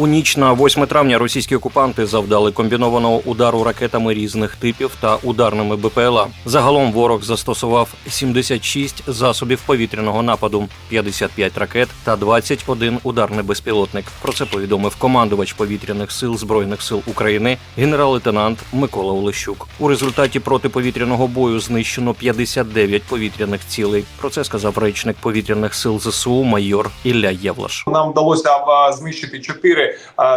У ніч на 8 травня російські окупанти завдали комбінованого удару ракетами різних типів та ударними БПЛА. Загалом ворог застосував 76 засобів повітряного нападу, 55 ракет та 21 ударний безпілотник. Про це повідомив командувач повітряних сил збройних сил України генерал-лейтенант Микола Олещук. У результаті протиповітряного бою знищено 59 повітряних цілей. Про це сказав речник повітряних сил ЗСУ майор Ілля Євлаш. Нам вдалося знищити чотири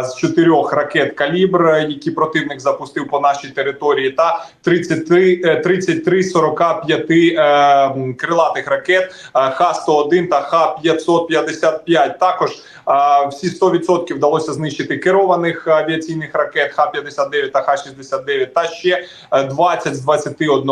з чотирьох ракет калібр, які противник запустив по нашій території, та 33, е, 33 з 45 е, крилатих ракет е, Х-101 та Х-555. Також всі 100% вдалося знищити керованих авіаційних ракет Х-59 та Х-69 та ще е, 20 з 21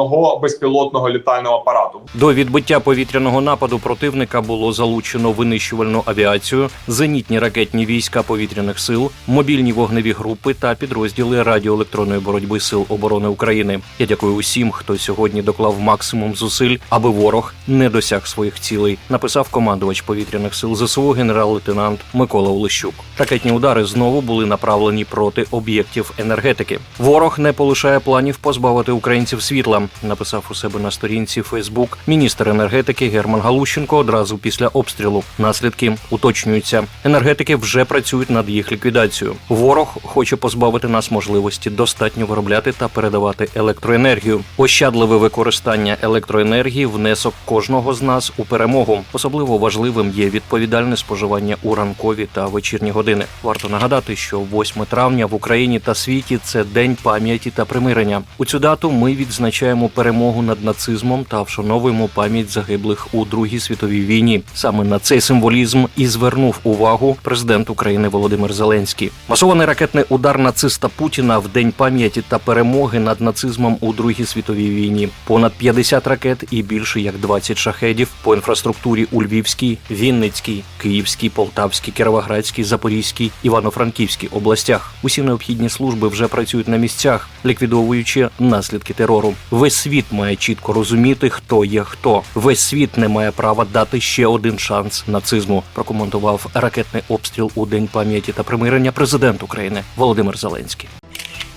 безпілотного літального апарату. До відбиття повітряного нападу противника було залучено винищувальну авіацію, зенітні ракетні війська повітряних сил, мобільні вогневі групи та підрозділи радіоелектронної боротьби сил оборони України. Я дякую усім, хто сьогодні доклав максимум зусиль, аби ворог не досяг своїх цілей. Написав командувач повітряних сил ЗСУ генерал-лейтенант Микола Олещук. Ракетні удари знову були направлені проти об'єктів енергетики. Ворог не полишає планів позбавити українців світла. Написав у себе на сторінці Фейсбук міністр енергетики Герман Галущенко одразу після обстрілу. Наслідки уточнюються. Енергетики вже працюють над їх ліквідацією. Ворог хоче позбавити нас можливості достатньо виробляти та передавати електроенергію. Ощадливе використання електроенергії внесок кожного з нас у перемогу. Особливо важливим є відповідальне споживання у ранкові та вечірні години. Варто нагадати, що 8 травня в Україні та світі це день пам'яті та примирення. У цю дату ми відзначаємо перемогу над нацизмом та вшановуємо пам'ять загиблих у Другій світовій війні. Саме на цей символізм і звернув увагу президент України Володимир Зеленський. Масований ракетний удар нациста Путіна в день пам'яті та перемоги над нацизмом у Другій світовій війні. Понад 50 ракет і більше як 20 шахедів по інфраструктурі у Львівській, Вінницькій, Київській, Полтавській, Кіровоградській, Запорізькій, Івано-Франківській областях. Усі необхідні служби вже працюють на місцях, ліквідовуючи наслідки терору. Весь світ має чітко розуміти, хто є хто. Весь світ не має права дати ще один шанс нацизму. Прокоментував ракетний обстріл у день пам'яті та примирення президент України Володимир Зеленський.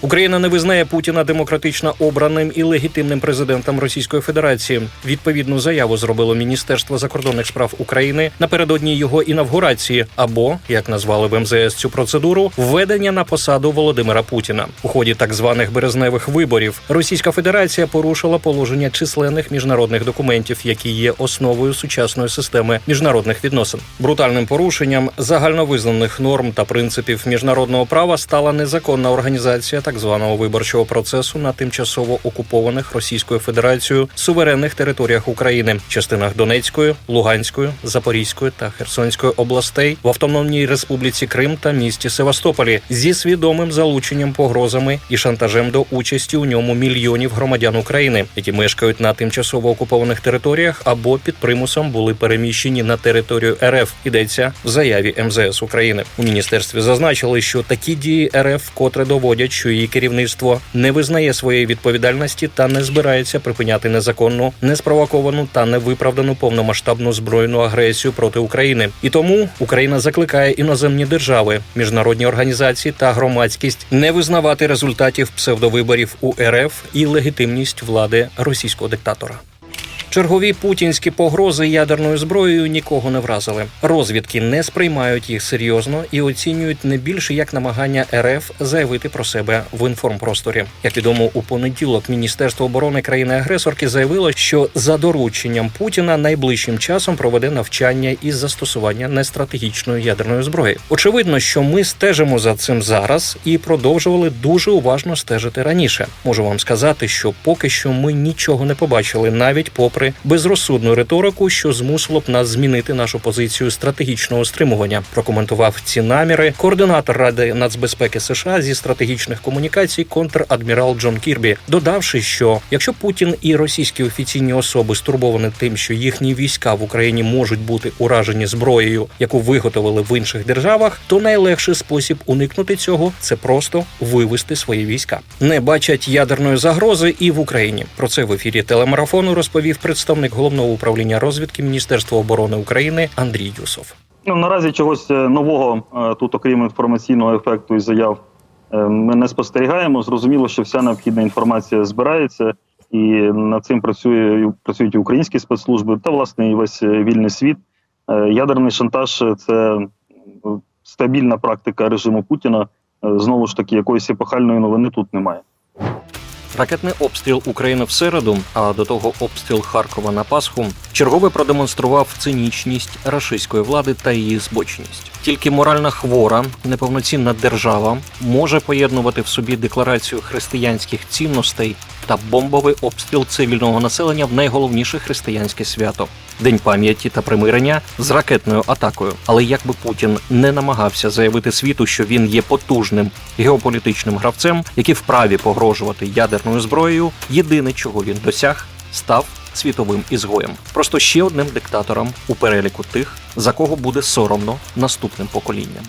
Україна не визнає Путіна демократично обраним і легітимним президентом Російської Федерації. Відповідну заяву зробило Міністерство закордонних справ України напередодні його інавгурації, або як назвали в МЗС цю процедуру, введення на посаду Володимира Путіна. У ході так званих березневих виборів Російська Федерація порушила положення численних міжнародних документів, які є основою сучасної системи міжнародних відносин. Брутальним порушенням загальновизнаних норм та принципів міжнародного права стала незаконна організація так званого виборчого процесу на тимчасово окупованих Російською Федерацією суверенних територіях України, частинах Донецької, Луганської, Запорізької та Херсонської областей в Автономній Республіці Крим та місті Севастополі зі свідомим залученням погрозами і шантажем до участі у ньому мільйонів громадян України, які мешкають на тимчасово окупованих територіях або під примусом були переміщені на територію РФ. Йдеться в заяві МЗС України. У міністерстві зазначили, що такі дії РФ вкотре доводять, що її керівництво не визнає своєї відповідальності та не збирається припиняти незаконну, неспровоковану та невиправдану повномасштабну збройну агресію проти України. І тому Україна закликає іноземні держави, міжнародні організації та громадськість не визнавати результатів псевдовиборів у РФ і легітимність влади російського диктатора. Чергові путінські погрози ядерною зброєю нікого не вразили. Розвідки не сприймають їх серйозно і оцінюють не більше як намагання РФ заявити про себе в інформпросторі. Як відомо, у понеділок Міністерство оборони країни-агресорки заявило, що за дорученням Путіна найближчим часом проведе навчання із застосування нестратегічної ядерної зброї. Очевидно, що ми стежимо за цим зараз і продовжували дуже уважно стежити раніше. Можу вам сказати, що поки що ми нічого не побачили, навіть попри безрозсудну риторику, що змусило б нас змінити нашу позицію стратегічного стримування. Прокоментував ці наміри координатор Ради нацбезпеки США зі стратегічних комунікацій контр-адмірал Джон Кірбі, додавши, що якщо Путін і російські офіційні особи стурбовані тим, що їхні війська в Україні можуть бути уражені зброєю, яку виготовили в інших державах, то найлегший спосіб уникнути цього це просто вивести свої війська. Не бачать ядерної загрози і в Україні. Про це в ефірі телемарафону розповів представник головного управління розвідки Міністерства оборони України Андрій Юсов. Ну, наразі чогось е, нового е, тут, окрім інформаційного ефекту і заяв, е, ми не спостерігаємо. Зрозуміло, що вся необхідна інформація збирається, і над цим працює працюють і українські спецслужби та власне і весь вільний світ. Ядерний шантаж це стабільна практика режиму Путіна. Знову ж таки, якоїсь епохальної новини тут немає. Ракетний обстріл України в середу, а до того обстріл Харкова на Пасху, чергове продемонстрував цинічність рашистської влади та її збочність. Тільки морально хвора, неповноцінна держава може поєднувати в собі декларацію християнських цінностей та бомбовий обстріл цивільного населення в найголовніше християнське свято День пам'яті та примирення з ракетною атакою. Але як би Путін не намагався заявити світу, що він є потужним геополітичним гравцем, який вправі погрожувати ядерною зброєю, єдине, чого він досяг, став світовим ізгоєм. Просто ще одним диктатором у переліку тих, за кого буде соромно наступним поколінням.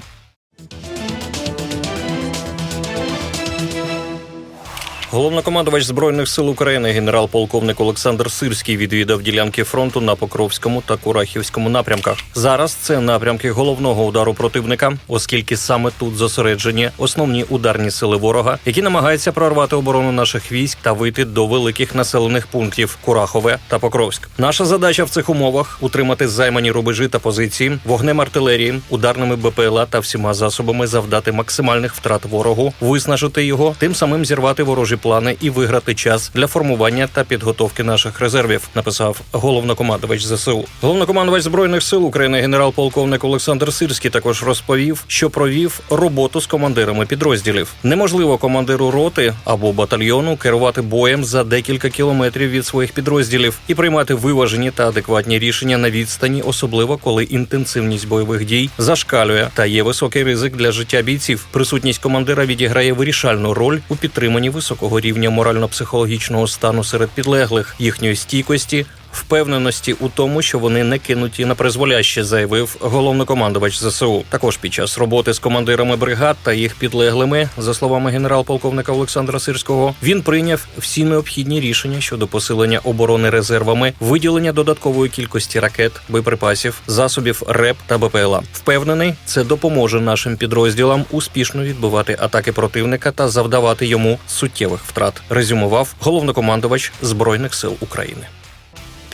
Головнокомандувач збройних сил України генерал-полковник Олександр Сирський відвідав ділянки фронту на Покровському та Курахівському напрямках. Зараз це напрямки головного удару противника, оскільки саме тут зосереджені основні ударні сили ворога, які намагаються прорвати оборону наших військ та вийти до великих населених пунктів Курахове та Покровськ. Наша задача в цих умовах утримати займані рубежі та позиції, вогнем артилерії, ударними БПЛА та всіма засобами завдати максимальних втрат ворогу, виснажити його, тим самим зірвати ворожі плани і виграти час для формування та підготовки наших резервів. Написав головнокомандувач ЗСУ. Головнокомандувач збройних сил України генерал-полковник Олександр Сирський також розповів, що провів роботу з командирами підрозділів. Неможливо командиру роти або батальйону керувати боєм за декілька кілометрів від своїх підрозділів і приймати виважені та адекватні рішення на відстані, особливо коли інтенсивність бойових дій зашкалює та є високий ризик для життя бійців. Присутність командира відіграє вирішальну роль у підтриманні високого рівня морально-психологічного стану серед підлеглих, їхньої стійкості. Впевненості у тому, що вони не кинуті на призволяще, заявив головнокомандувач ЗСУ. Також під час роботи з командирами бригад та їх підлеглими, за словами генерал-полковника Олександра Сирського, він прийняв всі необхідні рішення щодо посилення оборони резервами, виділення додаткової кількості ракет, боєприпасів, засобів РЕП та БПЛА. Впевнений, це допоможе нашим підрозділам успішно відбивати атаки противника та завдавати йому суттєвих втрат. Резюмував головнокомандувач збройних сил України.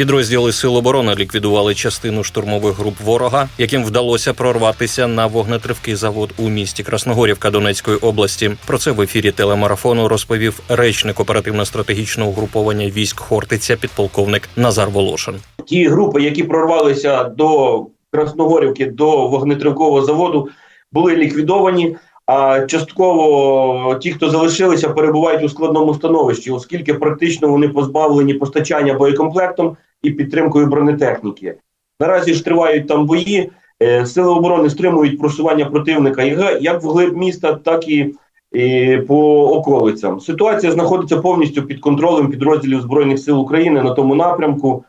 Підрозділи Сил оборони ліквідували частину штурмових груп ворога, яким вдалося прорватися на вогнетривкий завод у місті Красногорівка Донецької області. Про це в ефірі телемарафону розповів речник оперативно-стратегічного угруповання військ Хортиця, підполковник Назар Волошин. ті групи, які прорвалися до Красногорівки, до вогнетривкового заводу, були ліквідовані. А частково ті, хто залишилися, перебувають у складному становищі, оскільки практично вони позбавлені постачання боєкомплектом і підтримкою бронетехніки. Наразі ж тривають там бої. Е, Сили оборони стримують просування противника як- як вглиб міста, так і по околицям. Ситуація знаходиться повністю під контролем підрозділів збройних сил України на тому напрямку.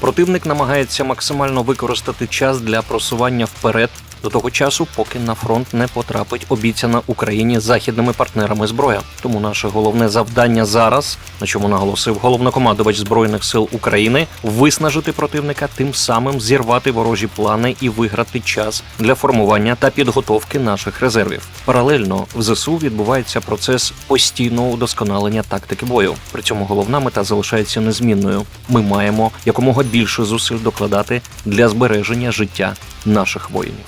Противник намагається максимально використати час для просування вперед до того часу, поки на фронт не потрапить обіцяна Україні західними партнерами зброя. Тому наше головне завдання зараз, на чому наголосив головнокомандувач збройних сил України, виснажити противника, тим самим зірвати ворожі плани і виграти час для формування та підготовки наших резервів. Паралельно в ЗСУ відбувається процес постійного удосконалення тактики бою. При цьому головна мета залишається незмінною. Ми маємо якомога більше зусиль докладати для збереження життя наших воїнів.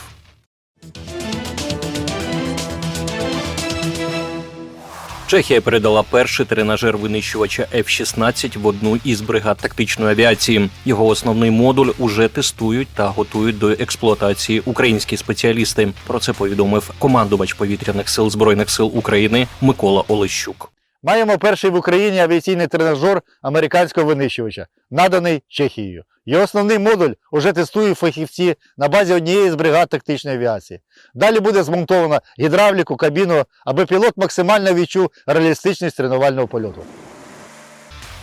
Чехія передала перший тренажер винищувача F-16 в одну із бригад тактичної авіації. Його основний модуль уже тестують та готують до експлуатації українські спеціалісти. Про це повідомив командувач повітряних сил збройних сил України Микола Олещук. Маємо перший в Україні авіаційний тренажер американського винищувача, наданий Чехією. Його основний модуль уже тестують фахівці на базі однієї з бригад тактичної авіації. Далі буде змонтовано гідравліку, кабіну, аби пілот максимально відчув реалістичність тренувального польоту.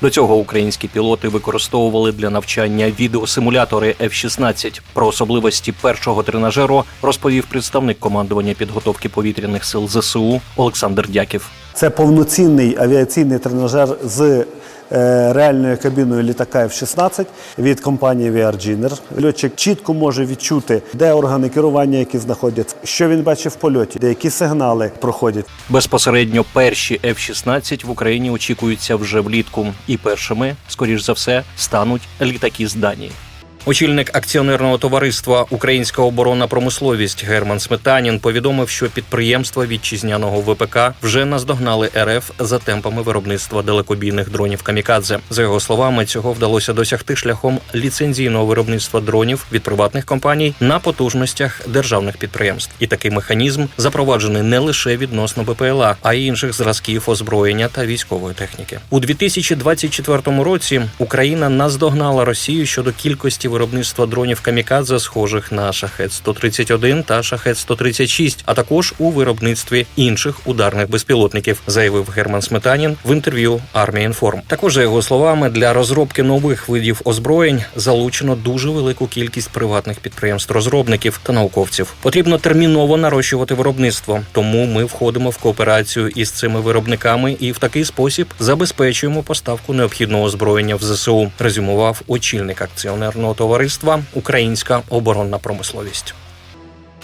До цього українські пілоти використовували для навчання відеосимулятори F-16. Про особливості першого тренажеру розповів представник командування підготовки повітряних сил ЗСУ Олександр Дяків. Це повноцінний авіаційний тренажер з е, реальною кабіною літака F-16 від компанії VRGiner. Льотчик чітко може відчути, де органи керування, які знаходяться, що він бачить в польоті, де які сигнали проходять. Безпосередньо перші F-16 в Україні очікуються вже влітку, і першими, скоріш за все, стануть літаки з Данії. Очільник акціонерного товариства Українська оборонна промисловість Герман Сметанін повідомив, що підприємства вітчизняного ВПК вже наздогнали РФ за темпами виробництва далекобійних дронів камікадзе. За його словами, цього вдалося досягти шляхом ліцензійного виробництва дронів від приватних компаній на потужностях державних підприємств. І такий механізм запроваджений не лише відносно БПЛА, а й інших зразків озброєння та військової техніки. У 2024 році Україна наздогнала Росію щодо кількості виробництва дронів камікадзе, схожих на шахет 131 та шахет 136 а також у виробництві інших ударних безпілотників, заявив Герман Сметанін в інтерв'ю Армія Інформ. Також за його словами, для розробки нових видів озброєнь залучено дуже велику кількість приватних підприємств-розробників та науковців. Потрібно терміново нарощувати виробництво, тому ми входимо в кооперацію із цими виробниками і в такий спосіб забезпечуємо поставку необхідного озброєння в ЗСУ. Резюмував очільник акціонерного товариства Українська оборонна промисловість.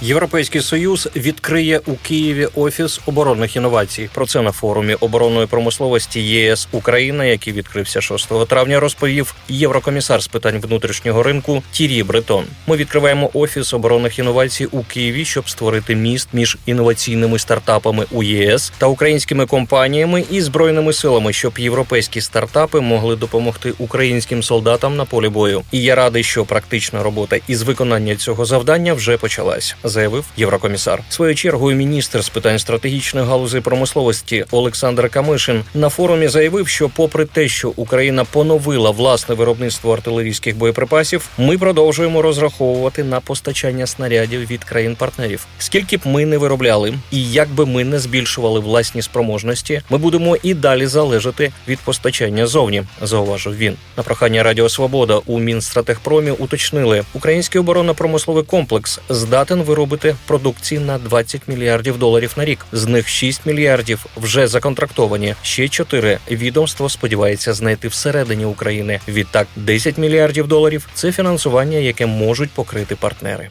Європейський союз відкриє у Києві офіс оборонних інновацій. Про це на форумі оборонної промисловості ЄС Україна, який відкрився 6 травня, розповів єврокомісар з питань внутрішнього ринку Тірі Бретон. Ми відкриваємо офіс оборонних інновацій у Києві, щоб створити міст між інноваційними стартапами у ЄС та українськими компаніями і збройними силами, щоб європейські стартапи могли допомогти українським солдатам на полі бою. І я радий, що практична робота із виконання цього завдання вже почалась заявив єврокомісар. Своєю чергою міністр з питань стратегічної галузі промисловості Олександр Камишин на форумі заявив, що, попри те, що Україна поновила власне виробництво артилерійських боєприпасів, ми продовжуємо розраховувати на постачання снарядів від країн-партнерів. Скільки б ми не виробляли, і як би ми не збільшували власні спроможності, ми будемо і далі залежати від постачання зовні, зауважив він. На прохання Радіо Свобода у Мінстратегпромі уточнили, український оборонно-промисловий комплекс здатен виробити продукції на 20 мільярдів доларів на рік. З них 6 мільярдів вже законтрактовані. Ще 4 відомство сподівається знайти всередині України. Відтак 10 мільярдів доларів це фінансування, яке можуть покрити партнери.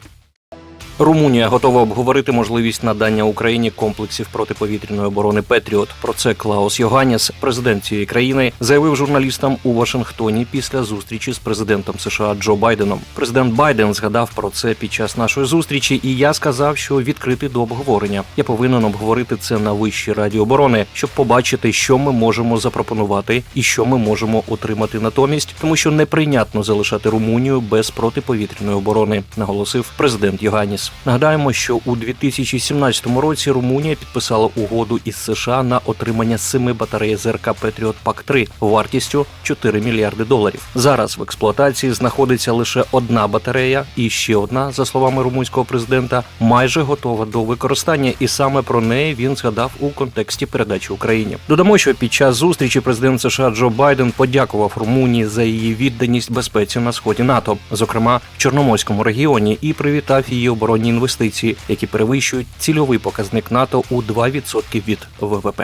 Румунія готова обговорити можливість надання Україні комплексів протиповітряної оборони Петріот. Про це Клаус Йоганіс, президент цієї країни, заявив журналістам у Вашингтоні після зустрічі з президентом США Джо Байденом. Президент Байден згадав про це під час нашої зустрічі, і я сказав, що відкритий до обговорення. Я повинен обговорити це на вищій раді оборони, щоб побачити, що ми можемо запропонувати і що ми можемо отримати натомість, тому що неприйнятно залишати Румунію без протиповітряної оборони, наголосив президент Йоганіс. Нагадаємо, що у 2017 році Румунія підписала угоду із США на отримання семи батарей ЗРК Петріот Пак 3 вартістю 4 мільярди доларів. Зараз в експлуатації знаходиться лише одна батарея, і ще одна, за словами румунського президента, майже готова до використання, і саме про неї він згадав у контексті передачі Україні. Додамо, що під час зустрічі президент США Джо Байден подякував Румунії за її відданість безпеці на сході НАТО, зокрема в Чорноморському регіоні, і привітав її оборонні інвестиції, які перевищують цільовий показник НАТО у 2% від ВВП.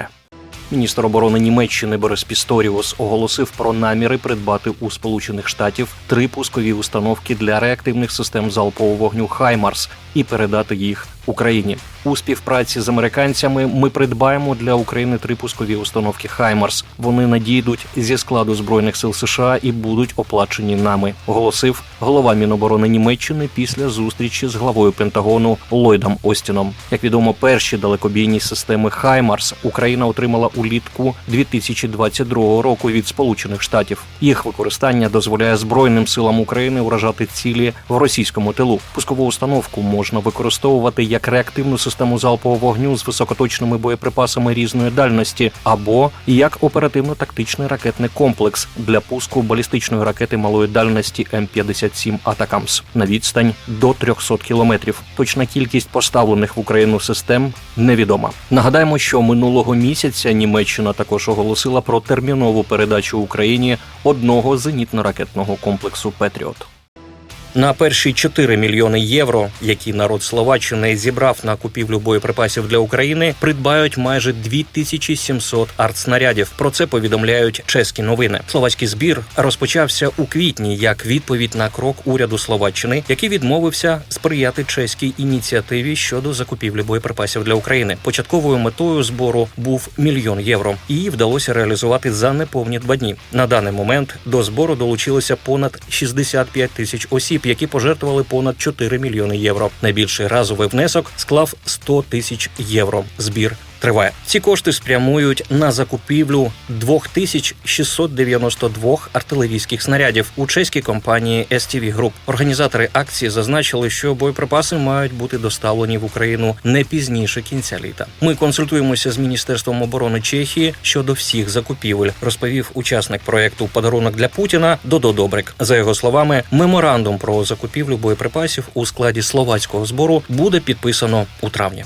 Міністр оборони Німеччини Борис Пісторіус оголосив про наміри придбати у Сполучених Штатів три пускові установки для реактивних систем залпового вогню Хаймарс і передати їх Україні. У співпраці з американцями ми придбаємо для України три пускові установки Хаймарс. Вони надійдуть зі складу збройних сил США і будуть оплачені нами. Оголосив голова Міноборони Німеччини після зустрічі з главою Пентагону Ллойдом Остіном. Як відомо, перші далекобійні системи Хаймарс Україна отримала улітку 2022 року від Сполучених Штатів. Їх використання дозволяє збройним силам України уражати цілі в російському тилу. Пускову установку можна використовувати як реактивну систему залпового вогню з високоточними боєприпасами різної дальності, або як оперативно-тактичний ракетний комплекс для пуску балістичної ракети малої дальності М-57 Атакамс на відстань до 300 кілометрів. Точна кількість поставлених в Україну систем невідома. Нагадаємо, що минулого місяця Німеччина також оголосила про термінову передачу Україні одного зенітно-ракетного комплексу Петріот. На перші 4 мільйони євро, які народ Словаччини зібрав на купівлю боєприпасів для України, придбають майже 2700 артснарядів. Про це повідомляють чеські новини. Словацький збір розпочався у квітні як відповідь на крок уряду Словаччини, який відмовився сприяти чеській ініціативі щодо закупівлі боєприпасів для України. Початковою метою збору був мільйон євро. Її вдалося реалізувати за неповні два дні. На даний момент до збору долучилося понад 65 тисяч осіб, які пожертвували понад 4 мільйони євро. Найбільший разовий внесок склав 100 тисяч євро. Збір триває. Ці кошти спрямують на закупівлю 2692 артилерійських снарядів у чеській компанії STV Group. Організатори акції зазначили, що боєприпаси мають бути доставлені в Україну не пізніше кінця літа. Ми консультуємося з міністерством оборони Чехії щодо всіх закупівель, розповів учасник проекту Подарунок для Путіна Додо Добрик. За його словами, меморандум про закупівлю боєприпасів у складі словацького збору буде підписано у травні.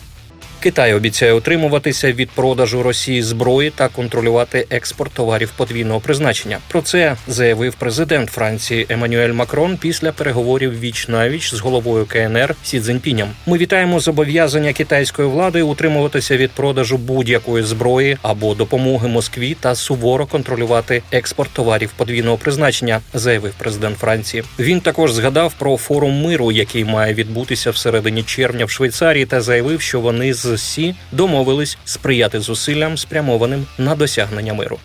Китай обіцяє утримуватися від продажу Росії зброї та контролювати експорт товарів подвійного призначення. Про це заявив президент Франції Еммануель Макрон після переговорів віч навіч з головою КНР Сі Цзіньпінем. Ми вітаємо зобов'язання китайської влади утримуватися від продажу будь-якої зброї або допомоги Москві та суворо контролювати експорт товарів подвійного призначення, заявив президент Франції. Він також згадав про форум миру, який має відбутися в середині червня в Швейцарії, та заявив, що вони з СІ домовились сприяти зусиллям, спрямованим на досягнення миру.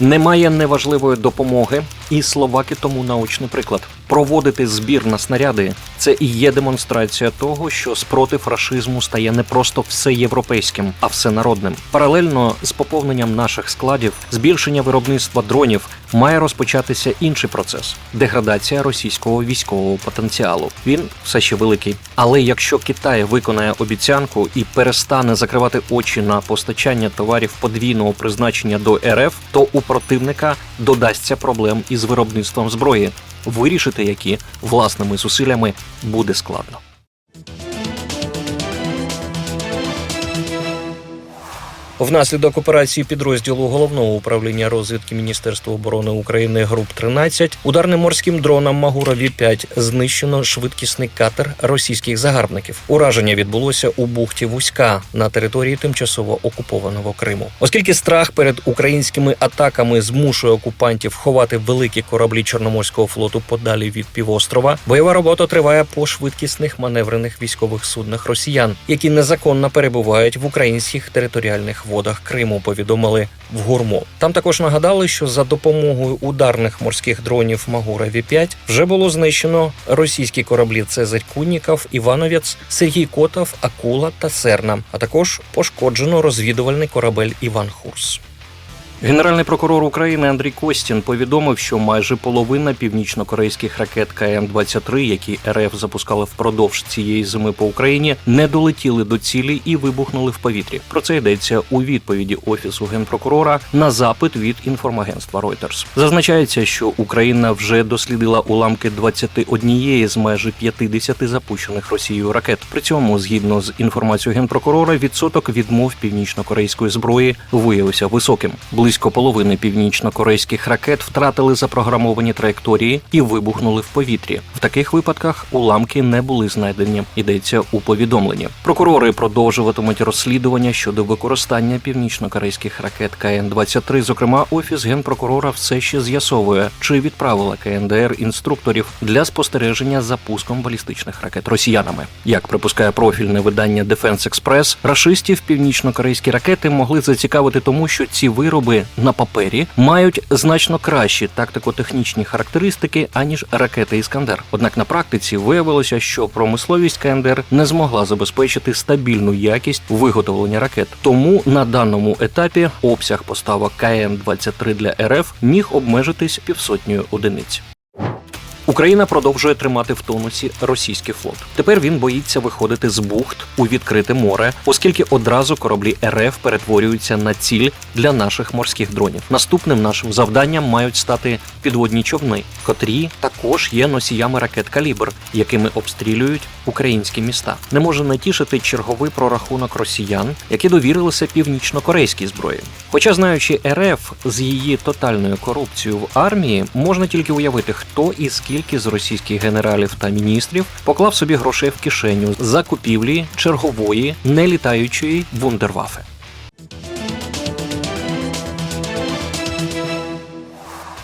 Немає неважливої допомоги, і словаки тому научний приклад. Проводити збір на снаряди це і є демонстрація того, що спротив рашизму стає не просто всеєвропейським, а всенародним. Паралельно з поповненням наших складів, збільшення виробництва дронів має розпочатися інший процес деградація російського військового потенціалу. Він все ще великий. Але якщо Китай виконає обіцянку і перестане закривати очі на постачання товарів подвійного призначення до РФ, то у противника додасться проблем із виробництвом зброї, вирішити які власними зусиллями буде складно. Внаслідок операції підрозділу головного управління розвідки Міністерства оборони України груп 13 ударним морським дроном Магура Ві 5 знищено швидкісний катер російських загарбників. Ураження відбулося у бухті Вузька на території тимчасово окупованого Криму. Оскільки страх перед українськими атаками змушує окупантів ховати великі кораблі Чорноморського флоту подалі від півострова, бойова робота триває по швидкісних маневрених військових суднах росіян, які незаконно перебувають в українських територіальних водах Криму. Повідомили в гурму. Там також нагадали, що за допомогою ударних морських дронів Магура Ві 5 вже було знищено російські кораблі Цезарь Куніков, Івановець, Сергій Котов, Акула та Серна, а також пошкоджено розвідувальний корабель Іван Хурс. Генеральний прокурор України Андрій Костін повідомив, що майже половина північно-корейських ракет КН-23, які РФ запускали впродовж цієї зими по Україні, не долетіли до цілі і вибухнули в повітрі. Про це йдеться у відповіді офісу генпрокурора на запит від інформагентства Reuters. Зазначається, що Україна вже дослідила уламки 21 з майже 50 запущених Росією ракет. При цьому, згідно з інформацією генпрокурора, відсоток відмов північно-корейської зброї виявився високим. Близько половини північно-корейських ракет втратили запрограмовані траєкторії і вибухнули в повітрі. В таких випадках уламки не були знайдені. Йдеться у повідомленні. Прокурори продовжуватимуть розслідування щодо використання північно-корейських ракет КН-23. Зокрема, офіс генпрокурора все ще з'ясовує, чи відправила КНДР інструкторів для спостереження за пуском балістичних ракет росіянами. Як припускає профільне видання Defense Express, рашистів північно-корейські ракети могли зацікавити тому, що ці вироби на папері мають значно кращі тактико-технічні характеристики аніж ракети Іскандер. Однак на практиці виявилося, що промисловість КНДР не змогла забезпечити стабільну якість виготовлення ракет. Тому на даному етапі обсяг поставок КН-23 для РФ міг обмежитись півсотнею одиниць. Україна продовжує тримати в тонусі російський флот. Тепер він боїться виходити з бухт у відкрите море, оскільки одразу кораблі РФ перетворюються на ціль для наших морських дронів. Наступним нашим завданням мають стати підводні човни, котрі також є носіями ракет калібр, якими обстрілюють українські міста. Не може не тішити черговий прорахунок росіян, які довірилися північно-корейській зброї. Хоча, знаючи РФ з її тотальною корупцією в армії, можна тільки уявити, хто і скільки з російських генералів та міністрів поклав собі грошей в кишеню за купівлі чергової нелітаючої вундервафи.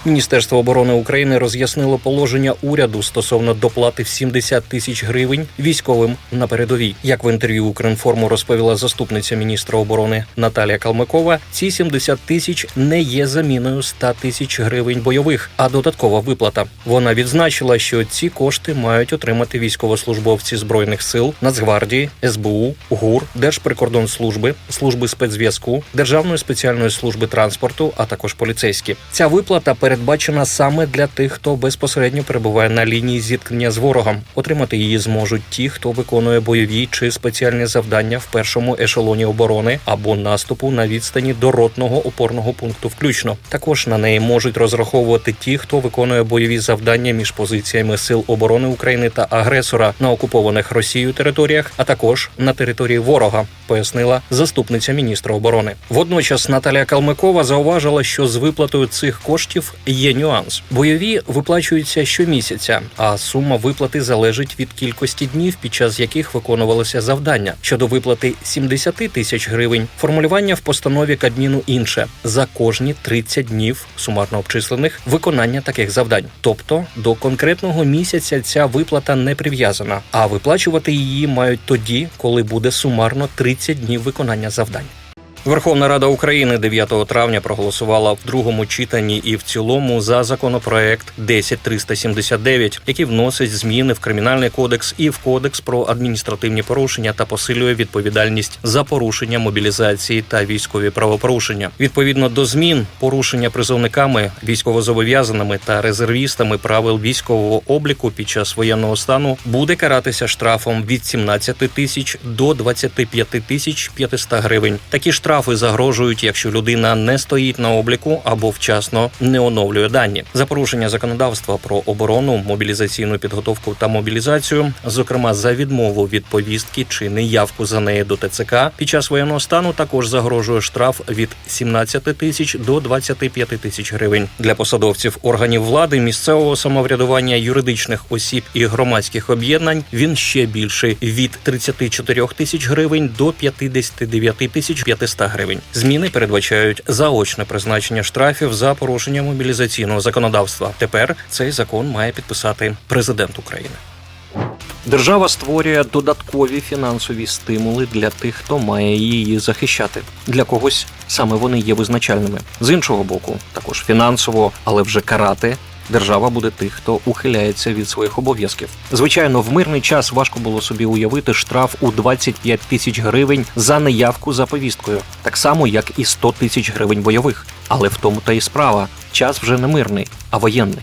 Міністерство оборони України роз'яснило положення уряду стосовно доплати в 70 тисяч гривень військовим на передовій. Як в інтерв'ю Укрінформу розповіла заступниця міністра оборони Наталія Калмикова, ці 70 тисяч не є заміною 100 тисяч гривень бойових, а додаткова виплата. Вона відзначила, що ці кошти мають отримати військовослужбовці збройних сил, Нацгвардії, СБУ, ГУР, Держприкордонслужби, служби спецзв'язку, Державної спеціальної служби транспорту, а також поліцейські. Ця виплата передбачена саме для тих, хто безпосередньо перебуває на лінії зіткнення з ворогом. Отримати її зможуть ті, хто виконує бойові чи спеціальні завдання в першому ешелоні оборони або наступу на відстані до ротного опорного пункту. Включно також на неї можуть розраховувати ті, хто виконує бойові завдання між позиціями сил оборони України та агресора на окупованих Росією територіях, а також на території ворога, пояснила заступниця міністра оборони. Водночас Наталія Калмикова зауважила, що з виплатою цих коштів є нюанс. Бойові виплачуються щомісяця, а сума виплати залежить від кількості днів, під час яких виконувалося завдання. Щодо виплати 70 тисяч гривень, формулювання в постанові Кабміну інше за кожні 30 днів сумарно обчислених виконання таких завдань. Тобто до конкретного місяця ця виплата не прив'язана, а виплачувати її мають тоді, коли буде сумарно 30 днів виконання завдань. Верховна Рада України 9 травня проголосувала в другому читанні і в цілому за законопроект 10379, який вносить зміни в кримінальний кодекс і в кодекс про адміністративні порушення та посилює відповідальність за порушення мобілізації та військові правопорушення. Відповідно до змін, порушення призовниками, військовозобов'язаними та резервістами правил військового обліку під час воєнного стану буде каратися штрафом від 17 тисяч до 25 тисяч 500 гривень. Такі штрафи загрожують, якщо людина не стоїть на обліку або вчасно не оновлює дані за порушення законодавства про оборону, мобілізаційну підготовку та мобілізацію, зокрема за відмову від повістки чи неявку за неї до ТЦК під час воєнного стану, також загрожує штраф від 17 тисяч до 25 тисяч гривень для посадовців органів влади, місцевого самоврядування, юридичних осіб і громадських об'єднань. Він ще більший від 34 тисяч гривень до 59 тисяч 500 гривень. Зміни передбачають заочне призначення штрафів за порушення мобілізаційного законодавства. Тепер цей закон має підписати президент України. Держава створює додаткові фінансові стимули для тих, хто має її захищати. Для когось саме вони є визначальними. З іншого боку, також фінансово, але вже карати. Держава буде тих, хто ухиляється від своїх обов'язків. Звичайно, в мирний час важко було собі уявити штраф у 25 тисяч гривень за неявку за повісткою, так само як і 100 тисяч гривень бойових. Але в тому та й справа час вже не мирний, а воєнний.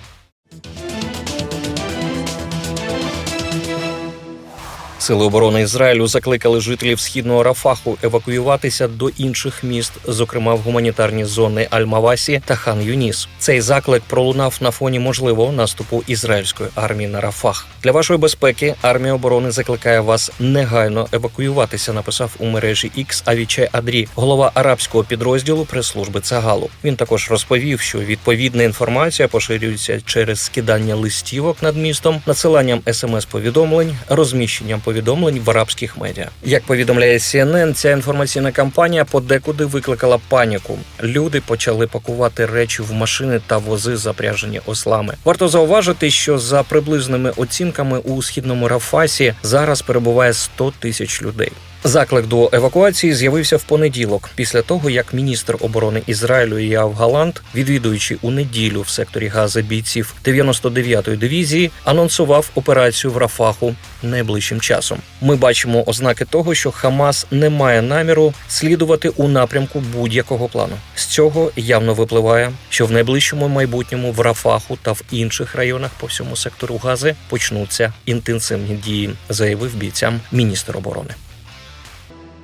Сили оборони Ізраїлю закликали жителів східного Рафаху евакуюватися до інших міст, зокрема в гуманітарні зони Аль-Мавасі та Хан Юніс. Цей заклик пролунав на фоні можливого наступу ізраїльської армії на Рафах. Для вашої безпеки армія оборони закликає вас негайно евакуюватися. Написав у мережі X Авіче Адрі, голова арабського підрозділу прес-служби Цагалу. Він також розповів, що відповідна інформація поширюється через скидання листівок над містом, надсиланням смс-повідомлень, розміщенням повідомлень в арабських медіа. Як повідомляє CNN, ця інформаційна кампанія подекуди викликала паніку. Люди почали пакувати речі в машини та вози, запряжені ослами. Варто зауважити, що за приблизними оцінками у східному Рафасі зараз перебуває 100 тисяч людей. Заклик до евакуації з'явився в понеділок, після того як міністр оборони Ізраїлю Яв Галант, відвідуючи у неділю в секторі Газа бійців 99-ї дивізії, анонсував операцію в Рафаху найближчим часом. Ми бачимо ознаки того, що Хамас не має наміру слідувати у напрямку будь-якого плану. З цього явно випливає, що в найближчому майбутньому в Рафаху та в інших районах по всьому сектору Гази почнуться інтенсивні дії, заявив бійцям міністр оборони.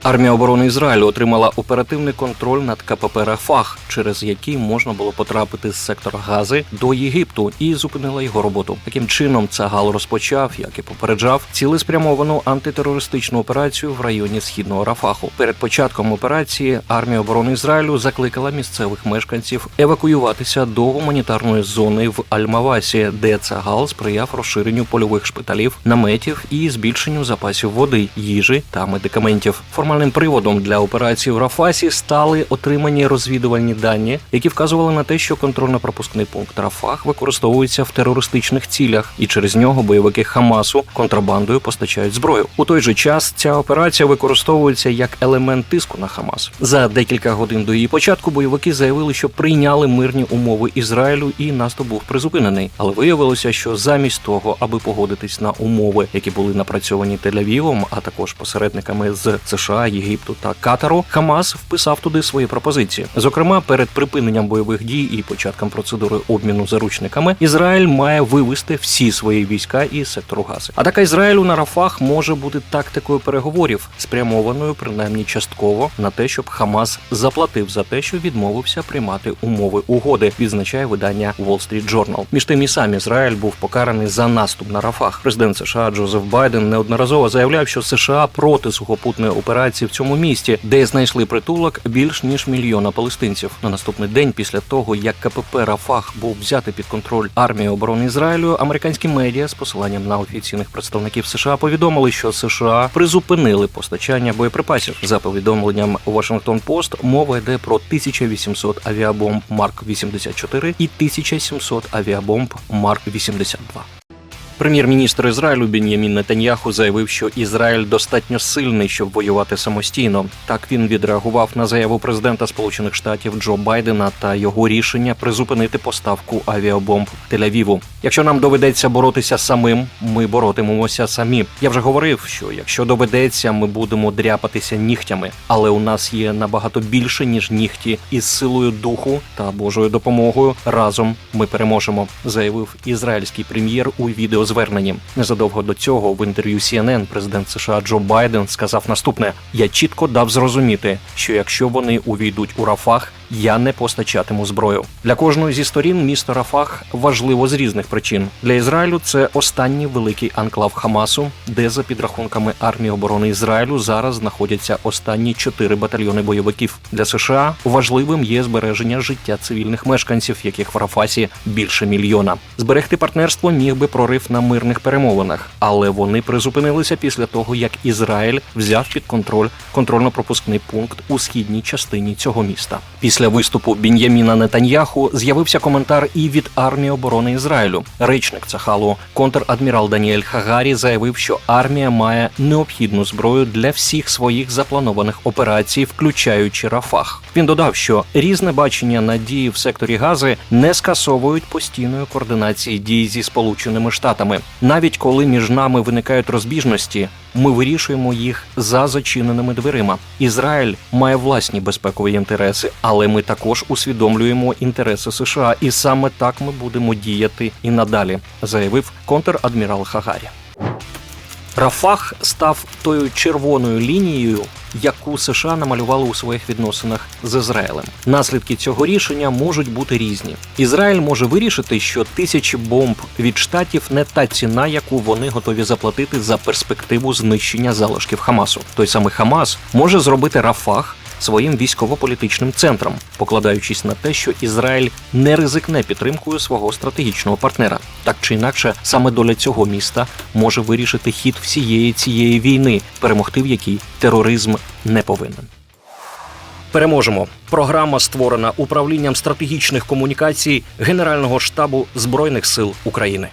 Армія оборони Ізраїлю отримала оперативний контроль над КПП Рафах, через який можна було потрапити з сектора Гази до Єгипту, і зупинила його роботу. Таким чином, Цагал розпочав, як і попереджав, цілеспрямовану антитерористичну операцію в районі східного Рафаху. Перед початком операції армія оборони Ізраїлю закликала місцевих мешканців евакуюватися до гуманітарної зони в Аль-Мавасі, де Цагал сприяв розширенню польових шпиталів, наметів і збільшенню запасів води, їжі та медикаментів. Формальним приводом для операції в Рафасі стали отримані розвідувальні дані, які вказували на те, що контрольно-пропускний пункт Рафах використовується в терористичних цілях, і через нього бойовики Хамасу контрабандою постачають зброю. У той же час ця операція використовується як елемент тиску на Хамас. За декілька годин до її початку бойовики заявили, що прийняли мирні умови Ізраїлю, і наступ був призупинений. Але виявилося, що замість того, аби погодитись на умови, які були напрацьовані Тель-Авівом, а також посередниками з США, Єгипту та Катару, Хамас вписав туди свої пропозиції. Зокрема, перед припиненням бойових дій і початком процедури обміну заручниками, Ізраїль має вивести всі свої війська із сектору Гази. Атака Ізраїлю на Рафах може бути тактикою переговорів, спрямованою принаймні частково на те, щоб Хамас заплатив за те, що відмовився приймати умови угоди. Відзначає видання Wall Street Journal. Між тим і сам Ізраїль був покараний за наступ на Рафах. Президент США Джозеф Байден неодноразово заявляв, що США проти сухопутної операції в цьому місті, де знайшли притулок більш ніж мільйона палестинців. На наступний день після того, як КПП Рафах був взятий під контроль армії оборони Ізраїлю, американські медіа з посиланням на офіційних представників США повідомили, що США призупинили постачання боєприпасів. За повідомленням Washington Post, мова йде про 1800 авіабомб Марк 84 і 1700 авіабомб Марк 82. Прем'єр-міністр Ізраїлю Бен'ямін Нетаньяху заявив, що Ізраїль достатньо сильний, щоб воювати самостійно. Так він відреагував на заяву президента Сполучених Штатів Джо Байдена та його рішення призупинити поставку авіабомб Тель-Авіву. Якщо нам доведеться боротися самим, ми боротимемося самі. Я вже говорив, що якщо доведеться, ми будемо дряпатися нігтями, але у нас є набагато більше ніж нігті, і з силою духу та Божою допомогою разом ми переможемо, заявив ізраїльський прем'єр у відеозверненні. Незадовго до цього в інтерв'ю CNN президент США Джо Байден сказав наступне: я чітко дав зрозуміти, що якщо вони увійдуть у Рафах, я не постачатиму зброю. Для кожної зі сторін місто Рафах важливо з різних причин. Для Ізраїлю це останній великий анклав Хамасу, де за підрахунками армії оборони Ізраїлю зараз знаходяться останні чотири батальйони бойовиків. Для США важливим є збереження життя цивільних мешканців, яких в Рафасі більше мільйона. Зберегти партнерство міг би прорив на мирних перемовинах, але вони призупинилися після того, як Ізраїль взяв під контроль контрольно-пропускний пункт у східній частині цього міста. Після виступу Бін'яміна Нетаньяху з'явився коментар і від армії оборони Ізраїлю. Речник Цахалу, контр-адмірал Даніель Хагарі, заявив, що армія має необхідну зброю для всіх своїх запланованих операцій, включаючи Рафах. Він додав, що різне бачення надії в секторі Гази не скасовують постійної координації дій зі сполученими штатами, навіть коли між нами виникають розбіжності. Ми вирішуємо їх за зачиненими дверима. Ізраїль має власні безпекові інтереси, але ми також усвідомлюємо інтереси США, і саме так ми будемо діяти і надалі, заявив контр-адмірал Хагарі. Рафах став тою червоною лінією, яку США намалювали у своїх відносинах з Ізраїлем. Наслідки цього рішення можуть бути різні. Ізраїль може вирішити, що тисячі бомб від штатів не та ціна, яку вони готові заплатити за перспективу знищення залишків Хамасу. Той самий Хамас може зробити Рафах своїм військово-політичним центром, покладаючись на те, що Ізраїль не ризикне підтримкою свого стратегічного партнера. Так чи інакше, саме доля цього міста може вирішити хід всієї цієї війни, перемогти в якій тероризм не повинен. Переможемо. Програма створена управлінням стратегічних комунікацій Генерального штабу Збройних сил України.